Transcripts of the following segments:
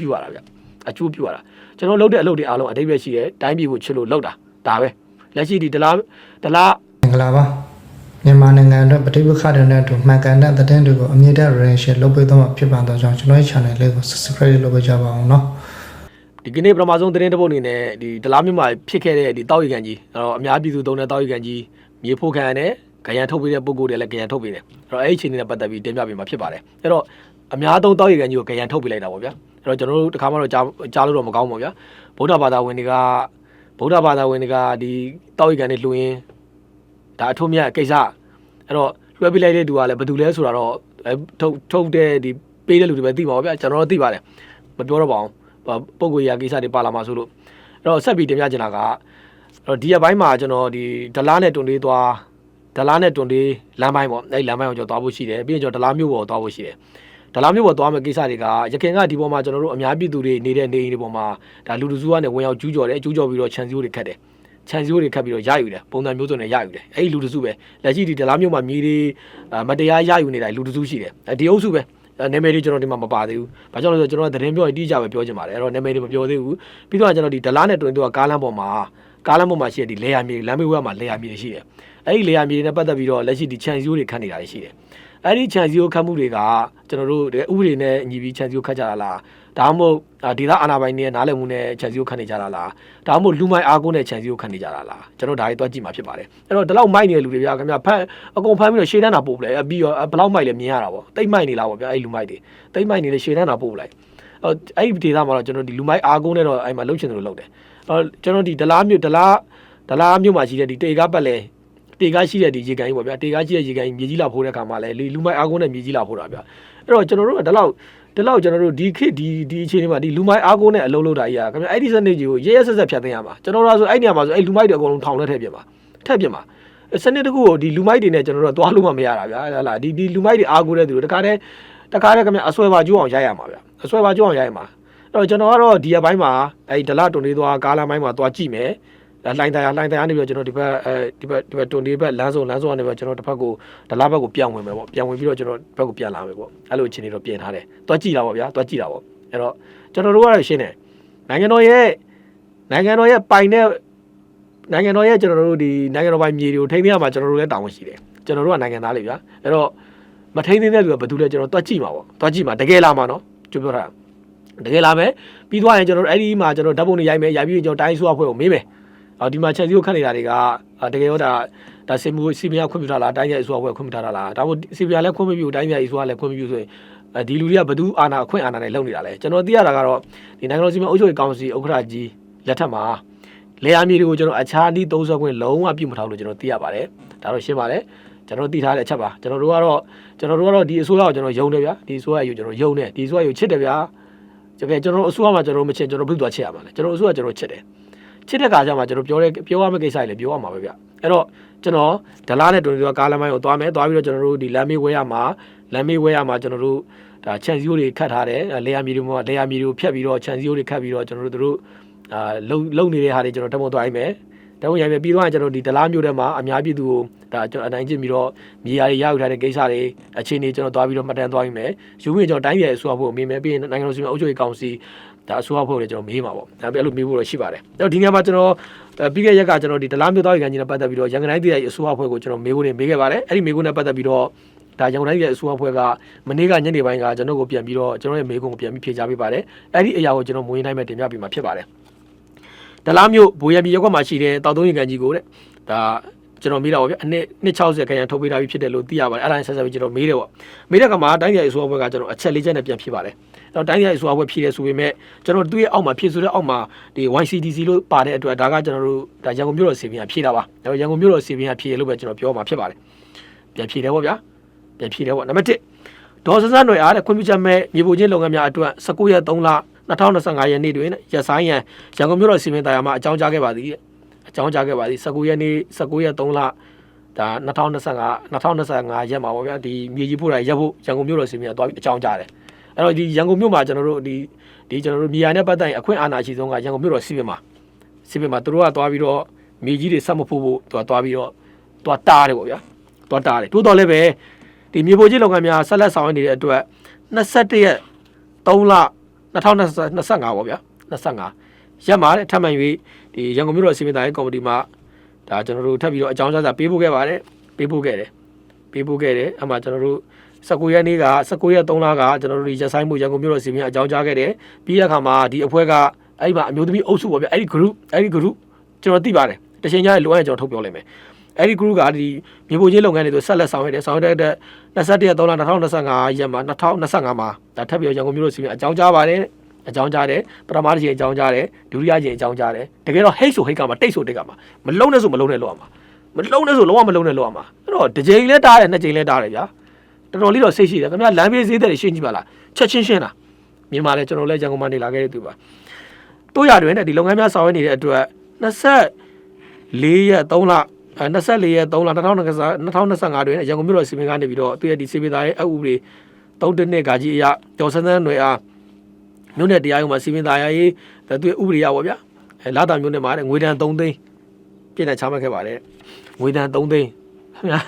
ပြုရတာဗျအကျိုးပြုရတာကျွန်တော်လုပ်တဲ့အလုပ်တွေအားလုံးအတိတ်ပဲရှိတယ်တိုင်းပြည်ကိုချစ်လို့လုပ်တာဒါပဲလက်ရှိဒီဒလားဒလားမင်္ဂလာပါမြန်မာနိုင်ငံအတွက်ပဋိပက္ခတွေနဲ့အတူမှန်ကန်တဲ့သတင်းတွေကိုအမြင့်တဲ့ relation လုပ်ပေးသွားမှာဖြစ်ပါတော့ကြောင့်ကျွန်တော်ရဲ့ channel လေးကို subscribe လုပ်ပေးကြပါအောင်နော်ဒီကနေ့ပထမဆုံးသတင်းတစ်ပုဒ်အနေနဲ့ဒီဒလားမြို့မှာဖြစ်ခဲ့တဲ့ဒီတောက်ရီကန်ကြီးအဲ့တော့အများပြည်သူသုံးတဲ့တောက်ရီကန်ကြီးမြေဖို့ခံရတဲ့ကရန်ထုတ်ပေးတဲ့ပုံကိုယ်တွေလည်းကရန်ထုတ်ပေးတယ်အဲ့တော့အဲ့ဒီအချိန်နဲ့ပတ်သက်ပြီးတင်ပြပေးမှာဖြစ်ပါတယ်အဲ့တော့ အများသုံးတောက်ရီကန်ကြီးကိုကြရန်ထုတ်ပေးလိုက်တာပေါ့ဗျာအဲ့တော့ကျွန်တော်တို့တခါမှတော့ကြားကြားလို့တော့မကောင်းပါဘူးဗျာဗုဒ္ဓဘာသာဝင်တွေကဗုဒ္ဓဘာသာဝင်တွေကဒီတောက်ရီကန်တွေလှူရင်းဒါအထုံးမြတ်ကိစ္စအဲ့တော့လွှဲပေးလိုက်တဲ့သူကလည်းဘယ်သူလဲဆိုတာတော့အဲထုတ်ထုတ်တဲ့ဒီပေးတဲ့လူတွေပဲသိပါပါဗျာကျွန်တော်တို့သိပါတယ်မပြောတော့ပါဘူးပုံကိုယ်ရာကိစ္စတွေပါလာမှာဆိုလို့အဲ့တော့ဆက်ပြီးတင်ပြချင်တာကအဲ့တော့ဒီရက်ပိုင်းမှာကျွန်တော်ဒီဒလားနဲ့တွန်လေးသွားဒလားနဲ့တွန်လေးလမ်းပိုင်းပေါ့အဲ့ဒီလမ်းပိုင်းကိုကျွန်တော်သွားဖို့ရှိတယ်ပြီးရင်ကျွန်တော်ဒလားမြို့ပေါ်သွားဖို့ရှိတယ် ဒလားမြို့ပေါ်သွားမယ့်ကိစ္စတွေကရခင်ကဒီပေါ်မှာကျွန်တော်တို့အများပြည်သူတွေနေတဲ့နေအိမ်တွေပေါ်မှာဒါလူတစုကနေဝင်ရောက်ကျူးကျော်တယ်ကျူးကျော်ပြီးတော့ခြံစည်းရိုးတွေခတ်တယ်ခြံစည်းရိုးတွေခတ်ပြီးတော့ရယူတယ်ပုံစံမျိုးစုံနဲ့ရယူတယ်အဲ့ဒီလူတစုပဲလက်ရှိဒီဒလားမြို့မှာမြေတွေမတရားရယူနေတာလူတစုရှိတယ်အဲဒီအုပ်စုပဲအဲနာမည်တွေကျွန်တော်ဒီမှာမပါသေးဘူး။ဘာကြောင့်လဲဆိုတော့ကျွန်တော်ကသတင်းပြောရင်တိကျပဲပြောချင်ပါတယ်။အဲ့တော့နာမည်တွေမပြောသေးဘူး။ပြီးတော့ကျွန်တော်ဒီဒလားနဲ့တွင်တော့ကားလမ်းပေါ်မှာကားလမ်းပေါ်မှာရှိတဲ့ဒီလေယာမြေလမ်းမေးဝဲမှာလေယာမြေရှိတယ်။အဲ့ဒီလေယာမြေတွေနဲ့ပတ်သက်ပြီးတော့လက်ရှိဒီခြံစည်းရိုးတွေခတ်နေတာရှိတယ်။ အဲ့ဒီခြံစည်းရိုးခတ်မှုတွေကကျွန်တော်တို့ဥပဒေနဲ့ညီပြီးခြံစည်းရိုးခတ်ကြတာလား။ဒါမှမဟုတ်ဒေသအာဏာပိုင်တွေရဲ့နားလည်မှုနဲ့ခြံစည်းရိုးခတ်နေကြတာလား။ဒါမှမဟုတ်လူမိုက်အားကိုးနဲ့ခြံစည်းရိုးခတ်နေကြတာလား။ကျွန်တော်ဒါတွေတွက်ကြည့်မှာဖြစ်ပါတယ်။အဲ့တော့ဒီလောက်မိုက်နေတဲ့လူတွေဗျာခင်ဗျာဖမ်းအကုန်ဖမ်းပြီးတော့ရှေ့တန်းတာပို့ပလိုက်ပြီးတော့ဘယ်လောက်မိုက်လဲမြင်ရတာပေါ့။တိတ်မိုက်နေလားပေါ့ဗျာအဲ့လူမိုက်တွေ။တိတ်မိုက်နေတဲ့ရှေ့တန်းတာပို့ပလိုက်။အဲ့အဲ့ဒီဒေသမှာတော့ကျွန်တော်ဒီလူမိုက်အားကိုးနဲ့တော့အဲ့မှာလှုပ်ချင်တယ်လို့လုပ်တယ်။အဲ့ကျွန်တော်ဒီဒလားမြို့ဒလားဒလားမြို့မှာရှိတဲ့ဒီတေကားပတ်လဲ တေကားရှိတဲ့ဒီရေကန်ကြီးပေါ့ဗျာတေကားရှိတဲ့ရေကန်ကြီးမြေကြီးလာဖိုးတဲ့ခါမှာလဲလူမိုက်အားကိုးနဲ့မြေကြီးလာဖိုးတာဗျာ။အဲ့တော့ကျွန်တော်တို့ကဒီလောက်ဒီလောက်ကျွန်တော်တို့ဒီခေတ်ဒီဒီအချိန်လေးမှာဒီလူမိုက်အားကိုးနဲ့အလုံးလုံးတာကြီးอ่ะခင်ဗျအဲ့ဒီစနစ်ကြီးကိုရဲရဲဆက်ဆက်ဖြတ်သိမ်းရမှာကျွန်တော်တို့ဆိုအဲ့နေရာမှာဆိုအဲ့လူမိုက်တွေအကုန်လုံးထောင်ထဲထည့်ပြမှာထည့်ပြမှာစနစ်တကူကိုဒီလူမိုက်တွေနဲ့ကျွန်တော်တို့ကသွားလို့မှမရတာဗျာဟလာဒီဒီလူမိုက်တွေအားကိုးတဲ့သူတို့တခါတည်းတခါတည်းခင်ဗျအဆွဲပါကျိုးအောင်ရိုက်ရမှာဗျာအဆွဲပါကျိုးအောင်ရိုက်ရမှာအဲ့တော့ကျွန်တော်ကတော့ဒီရက်ပိုင်းမှာအဲ့ဒီဒလတွန်လေးသွားကားလမ်းပိုင်းမှာသွားကြည့်မယ် လိုင်းတရားလိုင်းတရားနေပြီးတော့ကျွန်တော်ဒီဘက်အဲဒီဘက်ဒီဘက်တွန်လေးဘက်လမ်းစုံလမ်းစုံကနေပြီးတော့ကျွန်တော်တစ်ဖက်ကိုဒလဘက်ကိုပြန်ဝင်မယ်ပေါ့ပြန်ဝင်ပြီးတော့ကျွန်တော်ဘက်ကိုပြန်လာမယ်ပေါ့အဲ့လိုအခြေအနေတော့ပြင်ထားတယ်သွားကြည့်တာပေါ့ဗျာသွားကြည့်တာပေါ့အဲ့တော့ကျွန်တော်တို့ကတော့ရှင်းတယ်နိုင်ငံတော်ရဲ့နိုင်ငံတော်ရဲ့ပိုင်တဲ့နိုင်ငံတော်ရဲ့ကျွန်တော်တို့ဒီနိုင်ငံတော်ပိုင်မြေတွေကိုထိန်းသိမ်းရမှာကျွန်တော်တို့လည်းတာဝန်ရှိတယ်ကျွန်တော်တို့ကနိုင်ငံသားလေးဗျာအဲ့တော့မထိန်းသိမ်းတဲ့လူကဘယ်သူလဲကျွန်တော်သွားကြည့်မှာပေါ့သွားကြည့်မှာတကယ်လာမှာနော်ကျပြောတာတကယ်လာမယ်ပြီးသွားရင်ကျွန်တော်တို့အဲ့ဒီမှာကျွန်တော်ဓာတ်ပုံတွေရိုက်မယ်ရိုက်ပြီးကျွန်တော်တိုင်းဆိုအဖွဲ့ကိုမေးမယ်အော် ဒီမှာချက်စီကိုခတ်နေတာတွေကတကယ်ရောဒါဒါစင်မှုစီပီယာခွင့်ပြုထားလားတိုင်းရဲ့အစိုးရအဖွဲ့ခွင့်ပြုထားတာလားဒါမှမဟုတ်စီပီယာလည်းခွင့်မပြုတိုင်းရဲ့အစိုးရလည်းခွင့်မပြုဆိုရင်ဒီလူတွေကဘသူအာဏာအခွင့်အာဏာနဲ့လုပ်နေတာလဲကျွန်တော်သိရတာကတော့ဒီနိုင်ငံတော်စီမံအုပ်ချုပ်ရေးကောင်စီဥက္ကဋ္ဌကြီးလက်ထက်မှာလေယာဉ်မြေတွေကိုကျွန်တော်အခြားဒီသုံးဆွဲခွင့်လုံးဝပြုမထားလို့ကျွန်တော်သိရပါတယ်ဒါတော့ရှင်းပါတယ်ကျွန်တော်သိထားတဲ့အချက်ပါကျွန်တော်တို့ကတော့ကျွန်တော်တို့ကတော့ဒီအစိုးရကိုကျွန်တော်ယုံတယ်ဗျာဒီအစိုးရကိုကျွန်တော်ယုံတယ်ဒီအစိုးရကိုချစ်တယ်ဗျာတကယ်ကျွန်တော်အစိုးရမှာကျွန်တော်မချစ်ကျွန်တော်ဘယ်သူချစ်ရမှာလဲကျွန်တော်အစိုးရကျွန်တော်ချစ်တယ် ချစ်တဲ့ခါကျမှကျွန်တော်ပြောတဲ့ပြောရမယ့်ကိစ္စတွေလည်းပြောရမှာပဲဗျအဲ့တော့ကျွန်တော်ဒလားနဲ့တွန်တွန်ကားလမ်းမိုင်းကိုသွားမယ်သွားပြီးတော့ကျွန်တော်တို့ဒီလမ်းမေးဝဲရမှာလမ်းမေးဝဲရမှာကျွန်တော်တို့ဒါခြံစည်းရိုးတွေခတ်ထားတယ်လေယာဉ်မြေတွေမှာလေယာဉ်မြေတွေကိုဖြတ်ပြီးတော့ခြံစည်းရိုးတွေခတ်ပြီးတော့ကျွန်တော်တို့တို့အာလုံလုံနေတဲ့ဟာတွေကျွန်တော်တက်မသွားအိမ်မယ်တက်မရိုက်မယ်ပြီးတော့ကျွန်တော်ဒီဒလားမျိုးထဲမှာအများပြည်သူကိုဒါကျွန်တော်အနိုင်ကျင့်ပြီးတော့မြေယာတွေရယူထားတဲ့ကိစ္စတွေအခြေအနေကျွန်တော်သွားပြီးတော့မှတ်တမ်းသွားပြီးမယ်ယူပြီးကျွန်တော်တိုင်းပြည်အစိုးရဖို့အမေးမယ်ပြီးရင်နိုင်ငံတော်စီမံအုပ်ချုပ်ရေးကောင်စီ ဒါအစိုးရဖို့လည်းကျွန်တော်မေးမှာပေါ့ဒါပေမဲ့အဲ့လိုမေးဖို့တော့ရှိပါတယ်အဲ့တော့ဒီနေရာမှာကျွန်တော်ပြီးခဲ့ရက်ကကျွန်တော်ဒီဒလားမျိုးသားရေးကန်ကြီးနဲ့ပတ်သက်ပြီးတော့ရန်ကုန်တိုင်းပြည်အစိုးရဖွဲ့ကိုကျွန်တော်မေးဖို့နေမေးခဲ့ပါတယ်အဲ့ဒီမေးဖို့နဲ့ပတ်သက်ပြီးတော့ဒါရန်ကုန်တိုင်းရဲ့အစိုးရဖွဲ့ကမနေ့ကညနေပိုင်းကကျွန်တော်ကိုပြန်ပြီးတော့ကျွန်တော်ရဲ့မေးခွန်းကိုပြန်ပြီးဖြေကြားပေးပါတယ်အဲ့ဒီအရာကိုကျွန်တော်မွေးနိုင်မဲ့တင်ပြပေးမှာဖြစ်ပါတယ်ဒလားမျိုးဘိုးရပြည်ရက်ကွက်မှာရှိတဲ့တောက်သုံးရင်ကန်ကြီးကိုတဲ့ဒါ ကျွန်တော်မေးတာပေါ့ဗျအနှစ်260ခရံထုတ်ပေးထားပြီးဖြစ်တယ်လို့သိရပါတယ်အဲ့ဒါနဲ့ဆက်ဆက်ပြီးကျွန်တော်မေးတယ်ပေါ့မေးတဲ့ကမှာတိုင်းပြည်အစိုးရဘက်ကကျွန်တော်အချက်လေးချက်နဲ့ပြန်ဖြစ်ပါတယ်အဲ့တော့တိုင်းပြည်အစိုးရဘက်ဖြည့်တယ်ဆိုပေမဲ့ကျွန်တော်သူ့ရဲ့အောက်မှာဖြည့်ဆိုတဲ့အောက်မှာဒီ YCDC လို့ပါတဲ့အတွက်ဒါကကျွန်တော်တို့ဒါရန်ကုန်မြို့တော်စီပင်ကဖြည့်တာပါအဲ့တော့ရန်ကုန်မြို့တော်စီပင်ကဖြည့်ရလို့ပဲကျွန်တော်ပြောမှာဖြစ်ပါတယ်ပြန်ဖြည့်တယ်ပေါ့ဗျာပြန်ဖြည့်တယ်ပေါ့နံပါတ်1ဒေါ်စန်းစန်းຫນွေအားတဲ့ခွင့်ပြုချက်မဲ့မြေပုံချင်းလုပ်ငန်းများအတွက်19ရက်3လ2025ရက်နေ့တွင်ရဆိုင်ရန်ရန်ကုန်မြို့တော်စီမံတရားမှာအကြောင်းကြားခဲ့ပါသည်တဲ့ အကြောင်းကြားခဲ့ပါသည်19ရက်နေ့19ရက်3လဒါ2025 2025ရက်မှာပေါ့ဗျာဒီမြေကြီးဖို့တာရက်ဖို့ရန်ကုန်မြို့တော်စီမံကသွားပြီးအကြောင်းကြားတယ်အဲ့တော့ဒီရန်ကုန်မြို့မှာကျွန်တော်တို့ဒီဒီကျွန်တော်တို့မြေယာနဲ့ပတ်သက်ရင်အခွင့်အာဏာရှိဆုံးကရန်ကုန်မြို့တော်စီမံမှာစီမံမှာသူတို့ကသွားပြီးတော့မြေကြီးတွေဆက်မဖို့ဖို့သူကသွားပြီးတော့သွားတားတယ်ပေါ့ဗျာသွားတားတယ်တိုးတော်လည်းပဲဒီမြေပေါ်ကြီးလုပ်ငန်းများဆက်လက်ဆောင်ရွက်နေတဲ့အတွက်21ရက်3လ2025ပေါ့ဗျာ25 ရက်မှာတဲ့ထပ်မံ၍ဒီရန်ကုန်မြို့တော်စီမံသားရေးကော်မတီမှဒါကျွန်တော်တို့ထပ်ပြီးတော့အကြောင်းကြားစာပေးပို့ခဲ့ပါတယ်ပေးပို့ခဲ့တယ်ပေးပို့ခဲ့တယ်အမှကျွန်တော်တို့19ရက်နေ့က19ရက်3လကကျွန်တော်တို့ဒီရက်ဆိုင်မှုရန်ကုန်မြို့တော်စီမံအကြောင်းကြားခဲ့တယ်ပြီးရခါမှာဒီအဖွဲ့ကအဲ့ဒီမှာအမျိုးသမီးအုပ်စုပေါ့ဗျာအဲ့ဒီ group အဲ့ဒီ group ကျွန်တော်သိပါတယ်တချိန်ကျရင်လိုအပ်ရင်ကျွန်တော်ထုတ်ပြောလိုက်မယ်အဲ့ဒီ group ကဒီမြေပုံချင်းလုပ်ငန်းတွေဆိုဆက်လက်ဆောင်ရွက်တယ်ဆောင်ရွက်တဲ့21ရက်3လ2025ရက်မှာ2025မှာဒါထပ်ပြီးတော့ရန်ကုန်မြို့တော်စီမံအကြောင်းကြားပါတယ် အကြောင်းကြားတယ်ပထမတစ်ချိန်အကြောင်းကြားတယ်ဒုတိယချိန်အကြောင်းကြားတယ်တကယ်တော့ hate ဆို hate ကမှာတိတ်ဆိုတိတ်ကမှာမလုံးနဲ့ဆိုမလုံးနဲ့လောက်ရမှာမလုံးနဲ့ဆိုလုံးဝမလုံးနဲ့လောက်ရမှာအဲ့တော့တစ်ချိန်လဲတားတယ်နှစ်ချိန်လဲတားတယ်ဗျာတော်တော်လေးတော့စိတ်ရှိတယ်ခင်ဗျာလမ်းပြေးဈေးတဲ့ရှင်းကြည့်ပါလားချက်ချင်းရှင်းလားမြန်မာလဲကျွန်တော်လဲရန်ကုန်မှာနေလာခဲ့တဲ့သူပါတို့ရတွင်တဲ့ဒီလုပ်ငန်းများဆောင်ရွက်နေတဲ့အတွက်24ရက်3လအဲ24ရက်3လ2025တွင်ရန်ကုန်မြို့တော်စီမံကနေပြီးတော့သူရဲ့ဒီစီမံသားရဲ့အဥပဒေ3တစ်နှစ်ကကြီးအရကျော်စန်းစန်းတွေအား မြို့နယ်တရားရုံးမှာစီမံသားရေးသူရဲ့ဥပဒေရပါဗျာအဲလာတာမြို့နယ်မှာတဲ့ငွေဒဏ်3သိန်းပြည်နယ်ချမှတ်ခဲ့ပါတယ်ငွေဒဏ်3သိန်းခင်ဗျာ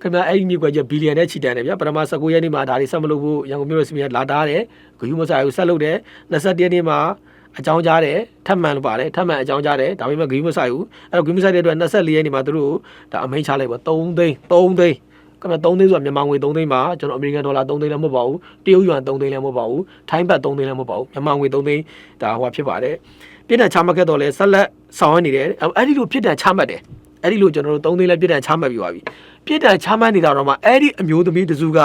ခင်ဗျာအဲ့ဒီမြေကွက်ကျဘီလီယံနဲ့ချီတန်တယ်ဗျာပထမ19ရက်နေ့မှာဒါတွေဆက်မလုပ်ဖို့ရန်ကုန်မြို့တော်စီမံလာတာတယ်ဂယူမဆိုင်ကိုဆက်လုပ်တယ်21ရက်နေ့မှာအကြောင်းကြားတယ်ထပ်မံလို့ပါတယ်ထပ်မံအကြောင်းကြားတယ်ဒါပေမဲ့ဂယူမဆိုင်ဘူးအဲ့တော့ဂယူမဆိုင်တဲ့အတွက်24ရက်နေ့မှာသူတို့ဒါအမိန့်ချလိုက်ပါ3သိန်း3သိန်း ကမှ3သိန်းဆိုတာမြန်မာငွေ3သိန်းပါကျွန်တော်အမေရိကန်ဒေါ်လာ3သိန်းလည်းမဟုတ်ပါဘူးတရုတ်ယွမ်3သိန်းလည်းမဟုတ်ပါဘူးထိုင်းဘတ်3သိန်းလည်းမဟုတ်ပါဘူးမြန်မာငွေ3သိန်းဒါဟိုဖြစ်ပါတယ်ပြည်နယ်ချမှတ်ခဲ့တော့လဲဆက်လက်ဆောင်ရွက်နေတယ်အဲ့ဒီလိုပြည်နယ်ချမှတ်တယ်အဲ့ဒီလိုကျွန်တော်တို့3သိန်းလည်းပြည်နယ်ချမှတ်ပြီးပါပြီပြည်နယ်ချမှတ်နေတာတော့မှအဲ့ဒီအမျိုးသမီးတစုက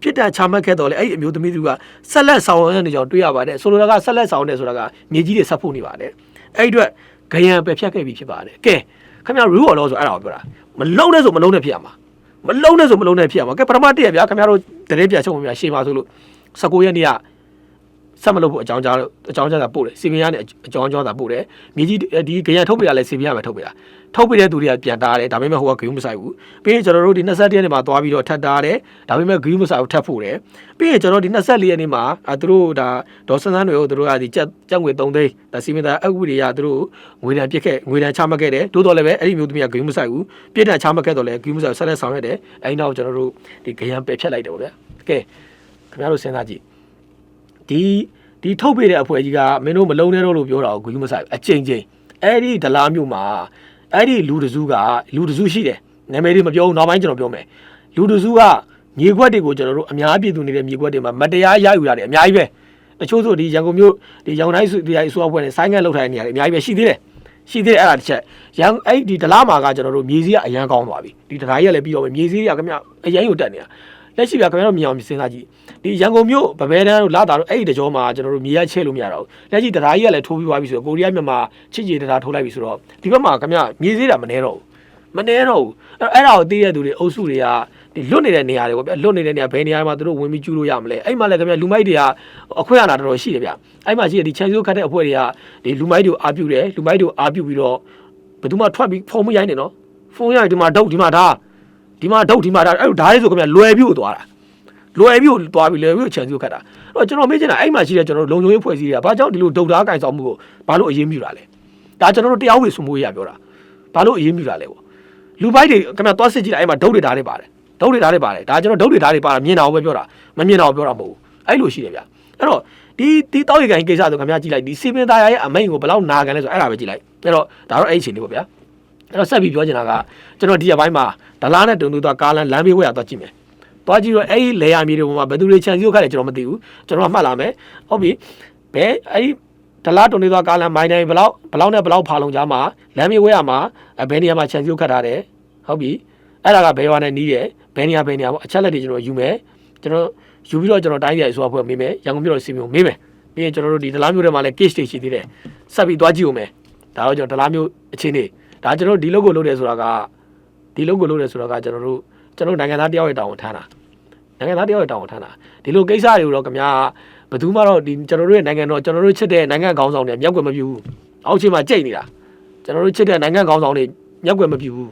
ပြည်နယ်ချမှတ်ခဲ့တော့လဲအဲ့ဒီအမျိုးသမီးတစုကဆက်လက်ဆောင်ရွက်နေကြောင်းတွေ့ရပါတယ်ဆိုလိုတာကဆက်လက်ဆောင်နေဆိုတာကမြေကြီးတွေဆက်ဖို့နေပါတယ်အဲ့ဒီအတွက်ဂယံပဲဖြတ်ခဲ့ပြီဖြစ်ပါတယ်ကဲခင်ဗျာ rule of law ဆိုအဲ့ဒါကိုပြောတာမလုံးနဲ့ဆိုမလုံးနဲ့ဖြစ်ရမှာ မလုံးနဲ့ဆိုမလုံးနဲ့ဖြစ်ရမှာကဲပထမတစ်ရဗျာခင်ဗျားတို့တရင်ပြချုပ်မှာရှေ့ပါဆိုလို့19ရက်နေ့ကဆက်မလုပ်ဖို့အကြောင်းကြားအကြောင်းကြားတာပို့တယ်စီပီယာနဲ့အကြောင်းကြားတာပို့တယ်မြေကြီးဒီကြရထုတ်ပြရလဲစီပီယာပဲထုတ်ပြတာ ထုတ်ပြတဲ့သူတွေကပြန်တားတယ်ဒါပေမဲ့ဟိုကဂယူးမဆိုင်ဘူးပြီးရင်ကျွန်တော်တို့ဒီ22ရက်နေ့မှာသွားပြီးတော့ထပ်တားတယ်ဒါပေမဲ့ဂယူးမဆိုင်ဘူးထပ်ဖို့တယ်ပြီးရင်ကျွန်တော်ဒီ24ရက်နေ့မှာအဲသူတို့ဒါဒေါ်စန်းစန်းတွေကိုသူတို့ကဒီကြက်ကြက်ငွေ3သိန်းဒါစီမီတာအဥပဒေရသူတို့ငွေတန်ပြစ်ခဲ့ငွေတန်ချမှတ်ခဲ့တယ်တိုးတော်လည်းပဲအဲ့ဒီမျိုးသမီးကဂယူးမဆိုင်ဘူးပြစ်ဒဏ်ချမှတ်ခဲ့တော့လည်းဂယူးမဆိုင်ဆက်လက်ဆောင်ရွက်တယ်အဲ့နောက်ကျွန်တော်တို့ဒီဂရန်ပယ်ဖြတ်လိုက်တယ်ပေါ့ဗျာကဲခင်ဗျားတို့စဉ်းစားကြည့်ဒီဒီထုတ်ပေးတဲ့အဖွဲ့ကြီးကမင်းတို့မလုံးနဲ့တော့လို့ပြောတာကိုဂယူးမဆိုင်ဘူးအချိန်ချင်းအဲ့ဒီဒလားမျိုးမှာ အဲ့ဒီလူတစုကလူတစုရှိတယ်နာမည်တွေမပြောဘူးနောက်ပိုင်းကျွန်တော်ပြောမယ်လူတစုကမြေခွက်တွေကိုကျွန်တော်တို့အများပြည်သူနေတဲ့မြေခွက်တွေမှာမတရားရယူရတယ်အများကြီးပဲတချို့ဆိုဒီရန်ကုန်မြို့ဒီရန်ကုန်တိုင်းစုဒီအစိုးရအဖွဲ့နဲ့ဆိုင်းငံ့လောက်ထိုင်နေရတယ်အများကြီးပဲရှိသေးတယ်ရှိသေးတယ်အဲ့ဒါတစ်ချက်ရန်အဲ့ဒီဒလားမှာကကျွန်တော်တို့မြေစည်းကအရန်ကောင်းသွားပြီဒီဒလားကြီးကလည်းပြီးတော့ပဲမြေစည်းတွေကခင်ဗျအရန်ကိုတက်နေတာ လက်ရှိပြခင်ဗျားတို့မြင်အောင်စဉ်းစားကြည့်ဒီရန်ကုန်မြို့ဗဘဲတန်းတို့လာတာတို့အဲ့ဒီတကြောမှာကျွန်တော်တို့မြေရချဲ့လို့မရတော့ဘူးလက်ရှိဒလားကြီးကလည်းထိုးပြီးသွားပြီဆိုတော့ကိုရီးယားမြန်မာချစ်ကြည်ဒလားထိုးလိုက်ပြီဆိုတော့ဒီဘက်မှာခင်ဗျမြေစည်းတာမနေတော့ဘူးမနေတော့ဘူးအဲ့အဲ့ဒါကိုသိရတဲ့သူတွေအုပ်စုတွေကဒီလွတ်နေတဲ့နေရာတွေပေါ့ဗျလွတ်နေတဲ့နေရာဘယ်နေရာမှာသူတို့ဝင်ပြီးကျူးလို့ရမလဲအဲ့မှာလည်းခင်ဗျလူမိုက်တွေကအခွင့်အာဏာတော်တော်ရှိတယ်ဗျအဲ့မှာရှိတဲ့ဒီချန်စီယိုခတ်တဲ့အဖွဲ့တွေကဒီလူမိုက်တွေကိုအာပြုတယ်လူမိုက်တွေကိုအာပြုပြီးတော့ဘယ်သူမှထွက်ပြီးဖုံမရိုင်းနေနော်ဖုံရိုင်းဒီမှာဒုတ်ဒီမှာဒါ ဒီမှာဒုတ်ဒီမှာဒါအဲ့လိုဓာတ်လေးဆိုခင်ဗျလွယ်ပြီးကိုသွားတာလွယ်ပြီးကိုသွားပြီးလွယ်ပြီးကိုချန်စီယိုခတ်တာအဲ့တော့ကျွန်တော်မေးချင်တာအဲ့မှာရှိတဲ့ကျွန်တော်တို့လုံခြုံရေးဖွဲ့စည်းတွေကဘာကြောင့်ဒီလိုဒုတ်ဓာတ်ကင်ဆောင်မှုကိုဘာလို့အရေးမြူတာလဲဒါကျွန်တော်တို့တရားဥပဒေစိုးမိုးရေးရပြောတာဘာလို့အရေးမြူတာလဲပေါ့လူပိုက်တွေခင်ဗျသွားစစ်ကြည့်လိုက်အဲ့မှာဒုတ်တွေဓာတ်တွေပါတယ်ဒုတ်တွေဓာတ်တွေပါတယ်ဒါကျွန်တော်ဒုတ်တွေဓာတ်တွေပါတာမြင်တာကိုပဲပြောတာမမြင်တာကိုပြောတာမဟုတ်ဘူးအဲ့လိုရှိတယ်ဗျအဲ့တော့ဒီဒီတောက်ရီကန်ကိစ္စဆိုခင်ဗျားကြည့်လိုက်ဒီစီပင်သားရဲ့အမိန်ကိုဘယ်လောက်နာခံလဲဆိုအဲ့ဒါပဲကြည့်လိုက်အဲ့တော့ဒါတော့အဲ့ဒီအချိန်လေးပေါ့ဗျာ အဲ့တော့ဆက်ပြီးပြောချင်တာကကျွန်တော်ဒီရက်ပိုင်းမှာဒလားနဲ့တုံတူသွားကားလမ်းလမ်းဘေးဝဲရသွားကြည့်မယ်သွားကြည့်တော့အဲ့ဒီလေယာမြေတွေပေါ်မှာဘယ်သူတွေခြံစည်းုပ်ခတ်တယ်ကျွန်တော်မသိဘူးကျွန်တော်မှတ်လာမယ်ဟုတ်ပြီဘယ်အဲ့ဒီဒလားတုံတူသွားကားလမ်းမိုင်းတိုင်းဘယ်လောက်ဘယ်လောက်နဲ့ဘယ်လောက်ဖာလုံကြားမှာလမ်းဘေးဝဲရမှာဘယ်နေရာမှာခြံစည်းုပ်ခတ်ထားတယ်ဟုတ်ပြီအဲ့ဒါကဘယ်ရွာနဲ့နီးတယ်ဘယ်နေရာဘယ်နေရာပေါ့အချက်လက်တွေကျွန်တော်ယူမယ်ကျွန်တော်ယူပြီးတော့ကျွန်တော်တိုင်းပြည်အစိုးရဖွဲ့မေးမယ်ရန်ကုန်မြို့တော်စီမံကိုမေးမယ်ပြီးရင်ကျွန်တော်တို့ဒီဒလားမြို့ထဲမှာလည်း case တွေရှိသေးတယ်ဆက်ပြီးသွားကြည့်ဦးမယ်ဒါတော့ကျွန်တော်ဒလားမြို့အခြေအနေ ဒါကျွန်တော်ဒီ logo လုပ်တယ်ဆိုတာကဒီ logo လုပ်တယ်ဆိုတာကကျွန်တော်တို့ကျွန်တော်နိုင်ငံသားတယောက်ရဲ့တောင်းဝန်ထမ်းတာနိုင်ငံသားတယောက်ရဲ့တောင်းဝန်ထမ်းတာဒီလိုကိစ္စတွေကိုတော့ခင်ဗျာဘယ်သူမှတော့ဒီကျွန်တော်တို့ရဲ့နိုင်ငံတော်ကျွန်တော်တို့ချစ်တဲ့နိုင်ငံခေါင်းဆောင်တွေမြောက်ွယ်မပြူဘူးအောက်ခြေမှာကြိတ်နေတာကျွန်တော်တို့ချစ်တဲ့နိုင်ငံခေါင်းဆောင်တွေမြောက်ွယ်မပြူဘူး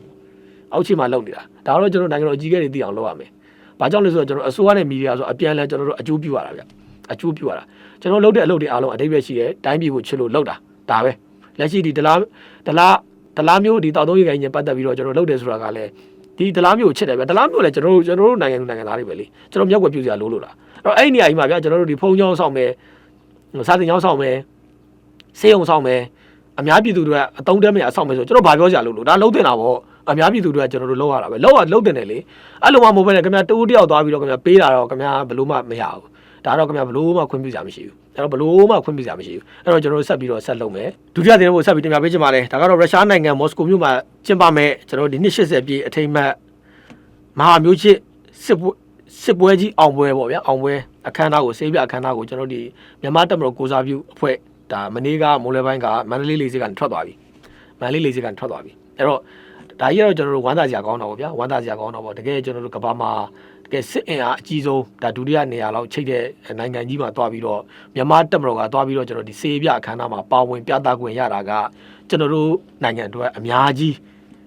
အောက်ခြေမှာလုပ်နေတာဒါတော့ကျွန်တော်နိုင်ငံတော်အကြီးအကဲတွေသိအောင်လုပ်ရမယ်။ဘာကြောင့်လဲဆိုတော့ကျွန်တော်အစိုးရနဲ့မီဒီယာဆိုအပြန်အလှန်ကျွန်တော်တို့အကျိုးပြုရတာဗျ။အကျိုးပြုရတာကျွန်တော်လုပ်တဲ့အလုပ်တွေအားလုံးအတိတ်ပဲရှိတယ်တိုင်းပြည်ကိုချစ်လို့လုပ်တာဒါပဲလက်ရှိဒီဒလားဒလား ဒလားမျိုးဒီတောက်သုံးရေကိုင်းချင်းပတ်သက်ပြီးတော့ကျွန်တော်လုပ်တယ်ဆိုတာကလည်းဒီဒလားမျိုးကိုချစ်တယ်ဗျဒလားမျိုးလည်းကျွန်တော်တို့ကျွန်တော်တို့နိုင်ငံလူနိုင်ငံသားတွေပဲလေကျွန်တော်မြောက်ွယ်ပြုစရာလိုလို့လားအဲ့တော့အဲ့ဒီနေရာကြီးမှာဗျကျွန်တော်တို့ဒီဖုံချောင်းဆောင်မယ်စာတင်ကြောင်းဆောင်မယ်စေယုံဆောင်မယ်အများပြည်သူတွေကအတုံးတဲမရအဆောင်မယ်ဆိုကျွန်တော်ဘာပြောကြလို့လို့ဒါလုံးတင်တာပေါ့အများပြည်သူတွေကကျွန်တော်တို့လောက်ရတာပဲလောက်ရလုံးတင်တယ်လေအဲ့လိုမှမဟုတ်ဘဲနဲ့ခင်ဗျာတူတယောက်သွားပြီးတော့ခင်ဗျာပေးတာတော့ခင်ဗျာဘလို့မှမရဘူးဒါတော့ခင်ဗျာဘလို့မှခွင့်ပြုစရာမရှိဘူး အဲ့တော့ဘလို့မှခွင့်ပြုစရာမရှိဘူးအဲ့တော့ကျွန်တော်တို့ဆက်ပြီးတော့ဆက်လုပ်မယ်ဒုတိယတင်ဖို့ဆက်ပြီးတင်ပြပေးချင်ပါလေဒါကတော့ရုရှားနိုင်ငံမော်စကိုမြို့မှာကျင်းပမယ်ကျွန်တော်တို့ဒီနှစ်80ပြည့်အထိမ်းအမှတ်မဟာမျိုးချစ်စစ်ပွဲစစ်ပွဲကြီးအောင်ပွဲပေါ့ဗျာအောင်ပွဲအခမ်းအနားကိုစေးပြအခမ်းအနားကိုကျွန်တော်တို့ဒီမြန်မာတပ်မတော်ကိုစားပြုအဖွဲ့ဒါမနေ့ကမိုးလဲပိုင်းကမန္တလေးလေဆိပ်ကနေထွက်သွားပြီမန္တလေးလေဆိပ်ကနေထွက်သွားပြီအဲ့တော့ ဒါကြီးကတော့ကျွန်တော်တို့ဝမ်းသာစရာကောင်းတာပေါ့ဗျာဝမ်းသာစရာကောင်းတာပေါ့တကယ်ကျွန်တော်တို့ကမ္ဘာမှာတကယ်စစ်အင်အားအကြီးဆုံးဒါဒုတိယနေရာလောက်ချိတ်တဲ့နိုင်ငံကြီးမှာတွားပြီးတော့မြန်မာတပ်မတော်ကတွားပြီးတော့ကျွန်တော်ဒီစေပြအခမ်းအနားမှာပါဝင်ပြသခွင့်ရတာကကျွန်တော်တို့နိုင်ငံအတွက်အများကြီး